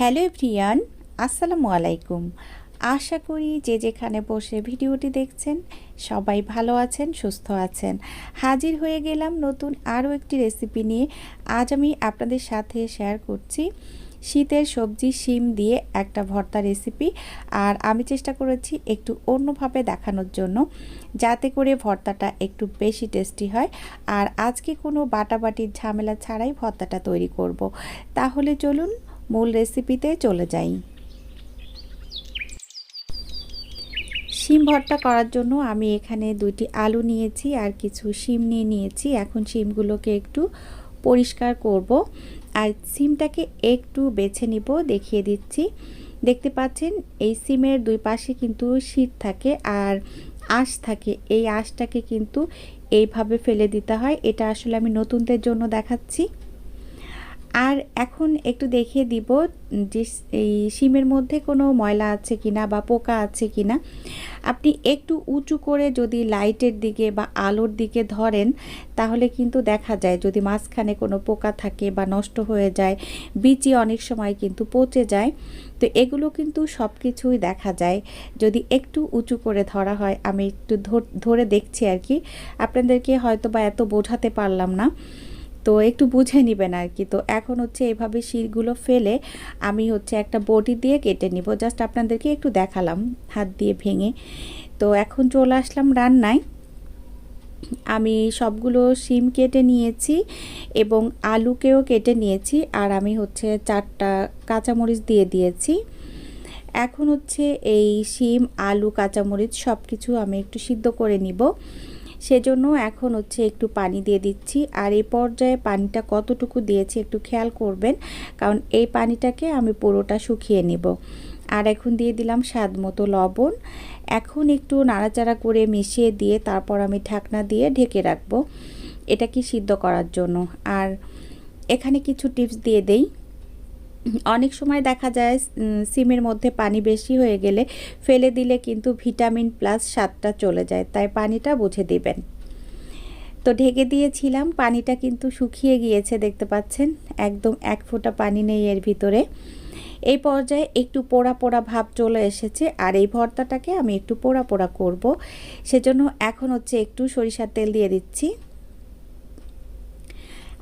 Hello Priyan আসসালামু আলাইকুম। আশা করি যে যেখানে বসে ভিডিওটি দেখছেন, সবাই ভালো আছেন, সুস্থ আছেন। হাজির হয়ে গেলাম নতুন আরও একটি রেসিপি নিয়ে। আজ আমি আপনাদের সাথে শেয়ার করছি শীতের সবজি শিম দিয়ে একটা ভর্তা রেসিপি। আর আমি চেষ্টা করেছি একটু অন্যভাবে দেখানোর জন্য, যাতে করে ভর্তাটা একটু বেশি টেস্টি হয়। আর আজকে কোনো বাটাবাটির ঝামেলা ছাড়াই ভর্তাটা তৈরি করব। তাহলে চলুন মূল রেসিপিতে চলে যাই। শিম ভর্তা করার জন্য আমি এখানে দুইটি আলু নিয়েছি আর কিছু শিম নিয়ে নিয়েছি। এখন শিমগুলোকে একটু পরিষ্কার করব। আর সিমটাকে একটু বেছে নিব, দেখিয়ে দিচ্ছি। দেখতে পাচ্ছেন, এই সিমের দুই পাশে কিন্তু শীত থাকে আর আঁশ থাকে। এই আঁশটাকে কিন্তু এইভাবে ফেলে দিতে হয়। এটা আসলে আমি নতুনদের জন্য দেখাচ্ছি। আর এখন একটু দেখিয়ে দিব যে এই শিমের মধ্যে কোনো ময়লা আছে কিনা বা পোকা আছে কিনা। আপনি একটু উঁচু করে যদি লাইটের দিকে বা আলোর দিকে ধরেন, তাহলে কিন্তু দেখা যায় যদি মাঝখানে কোনো পোকা থাকে বা নষ্ট হয়ে যায়, বিচি অনেক সময় কিন্তু পচে যায়। তো এগুলো কিন্তু সব কিছুই দেখা যায়। যদি একটু উঁচু করে ধরা হয়, আমি একটু ধরে দেখছি আর কি। আপনাদেরকে হয়তো বা এত বোঝাতে পারলাম না। তো একটু বুঝে নেবেন আর কি তো এখন হচ্ছে এভাবে শিরগুলো ফেলে আমি হচ্ছে একটা বটি দিয়ে কেটে নিব। জাস্ট আপনাদেরকে একটু দেখালাম হাত দিয়ে ভেঙে। তো এখন চলে আসলাম রান্নায়। আমি সবগুলো শিম কেটে নিয়েছি এবং আলুকেও কেটে নিয়েছি আর আমি হচ্ছে চারটা কাঁচামরিচ দিয়ে দিয়েছি। এখন হচ্ছে এই শিম, আলু, কাঁচামরিচ সব কিছু আমি একটু সিদ্ধ করে নিব। সেজন্য এখন হচ্ছে একটু পানি দিয়ে দিচ্ছি। আর এই পর্যায়ে পানিটা কতটুকু দিয়েছি একটু খেয়াল করবেন, কারণ এই পানিটাকে আমি পুরোটা শুকিয়ে নেব। আর এখন দিয়ে দিলাম স্বাদ মতো লবণ। এখন একটু নাড়াচাড়া করে মিশিয়ে দিয়ে তারপর আমি ঢাকনা দিয়ে ঢেকে রাখব। এটা কি সিদ্ধ করার জন্য। আর এখানে কিছু টিপস দিয়ে দেই। অনেক সময় দেখা যায় সিমের মধ্যে পানি বেশি হয়ে গেলে ফেলে দিলে কিন্তু ভিটামিন প্লাস স্বাদটা চলে যায়, তাই পানিটা বুঝে দিবেন। তো ঢেকে দিয়েছিলাম, পানিটা কিন্তু শুকিয়ে গিয়েছে, দেখতে পাচ্ছেন? একদম এক ফোঁটা পানি নেই এর ভিতরে। এই পর্যায়ে একটু পোড়া পোড়া ভাব চলে এসেছে, আর এই ভর্তাটাকে আমি একটু পোড়া পোড়া করব। সেজন্য এখন হচ্ছে একটু সরিষার তেল দিয়ে দিচ্ছি।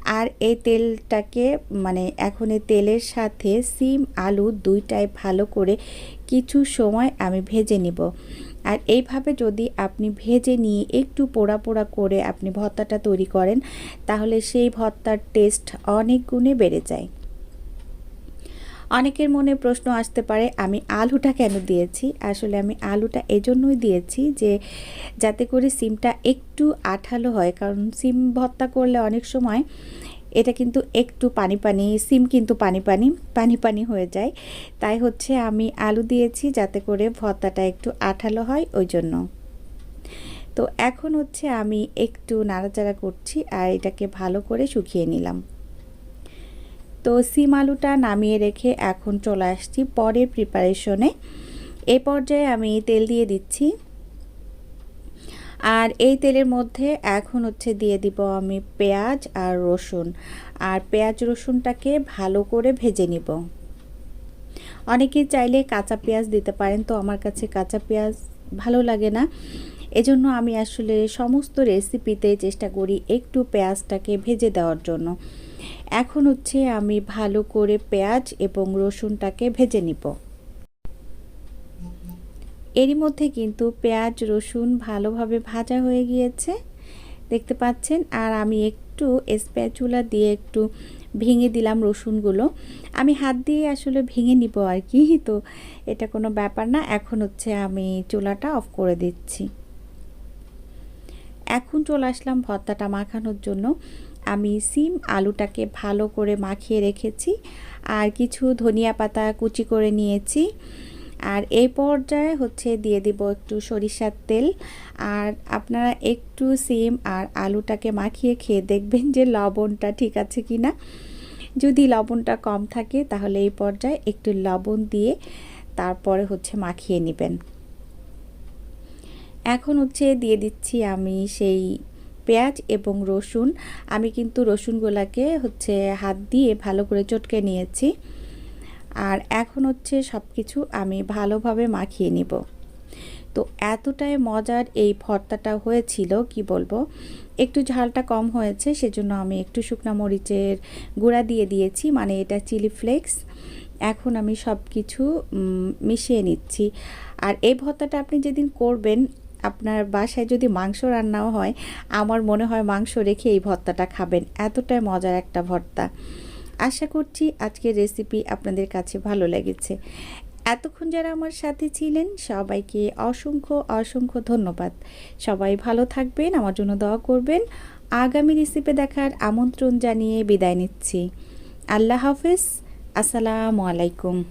আর এই তেলটাকে মানে এখন এই তেলের সাথে সিম, আলু দুইটাই ভালো করে কিছু সময় আমি ভেজে নিব। আর এইভাবে যদি আপনি ভেজে নিয়ে একটু পোড়া পোড়া করে আপনি ভর্তাটা তৈরি করেন, তাহলে সেই ভর্তার টেস্ট অনেক গুণে বেড়ে যায়। অনেকের মনে প্রশ্ন আসতে পারে, আমি আলুটা কেন দিয়েছি? আসলে আমি আলুটা এজন্যই দিয়েছি যে, যাতে করে সিমটা একটু আঠালো হয়। কারণ সিম ভর্তা করলে অনেক সময় এটা কিন্তু একটু পানি পানি, সিম কিন্তু পানি পানি পানি পানি হয়ে যায়। তাই হচ্ছে আমি আলু দিয়েছি যাতে করে ভর্তাটা একটু আঠালো হয় ওই জন্য। তো এখন হচ্ছে আমি একটু নাড়াচাড়া করছি আর এটাকে ভালো করে শুকিয়ে নিলাম। তো সিম আলুটা নামিয়ে রেখে এখন চলে আসছি পরের প্রিপারেশনে এ পর্যায়ে আমি তেল দিয়ে দিচ্ছি। আর এই তেলের মধ্যে এখন হচ্ছে দিয়ে দিব আমি পেঁয়াজ আর রসুন। আর পেঁয়াজ রসুনটাকে ভালো করে ভেজে নিব। অনেকে চাইলে কাঁচা পেঁয়াজ দিতে পারেন, তো আমার কাছে কাঁচা পেঁয়াজ ভালো লাগে না। এজন্য আমি আসলে সমস্ত রেসিপিতে চেষ্টা করি একটু পেঁয়াজটাকে ভেজে দেওয়ার জন্য। এখন হচ্ছে আমি ভালো করে পেঁয়াজ এবং রসুনটাকে ভেজে নিব। এরই মধ্যে কিন্তু পেঁয়াজ, রসুন ভালোভাবে ভাজা হয়ে গিয়েছে, দেখতে পাচ্ছেন। আর আমি একটু স্প্যাচুলা দিয়ে একটু ভেঙে দিলাম রসুনগুলো। আমি হাত দিয়ে আসলে ভেঙে নিব আর কি, তো এটা কোনো ব্যাপার না। এখন হচ্ছে আমি চুলাটা অফ করে দিচ্ছি। এখন চলে আসলাম ভর্তাটা মাখানোর জন্য। আমি সিম আলুটাকে ভালো করে মাখিয়ে রেখেছি আর কিছু ধনিয়া পাতা কুচি করে নিয়েছি। আর এই পর্যায়ে হচ্ছে দিয়ে দিব একটু সরিষার তেল। আর আপনারা একটু সিম আর আলুটাকে মাখিয়ে খেয়ে দেখবেন যে লবণটা ঠিক আছে কি না যদি লবণটা কম থাকে তাহলে এই পর্যায়ে একটু লবণ দিয়ে তারপরে হচ্ছে মাখিয়ে নেবেন। এখন হচ্ছে দিয়ে দিচ্ছি আমি সেই পেঁয়াজ এবং রসুন। আমি কিন্তু রসুনগুলাকে হচ্ছে হাত দিয়ে ভালো করে চটকে নিয়েছি। আর এখন হচ্ছে সব কিছু আমি ভালোভাবে মাখিয়ে নিব। তো এতটাই মজার এই ভর্তাটা হয়েছিল, কি বলব? একটু ঝালটা কম হয়েছে, সেজন্য আমি একটু শুকনো মরিচের গুঁড়া দিয়ে দিয়েছি মানে এটা চিলি ফ্লেক্স। এখন আমি সব কিছু মিশিয়ে নিচ্ছি। আর এই ভর্তাটা আপনি যেদিন করবেন আপনার বাসায় যদি মাংস রান্নাও হয়, আমার মনে হয় মাংস রেখে এই ভর্তাটা খাবেন। এতটাই মজার একটা ভর্তা। আশা করছি আজকের রেসিপি আপনাদের কাছে ভালো লেগেছে। এতক্ষণ যারা আমার সাথে ছিলেন, সবাইকে অসংখ্য অসংখ্য ধন্যবাদ। সবাই ভালো থাকবেন, আমার জন্য দোয়া করবেন। আগামী রেসিপি দেখার আমন্ত্রণ জানিয়ে বিদায় নিচ্ছি। আল্লাহ হাফেজ, আসসালামু আলাইকুম।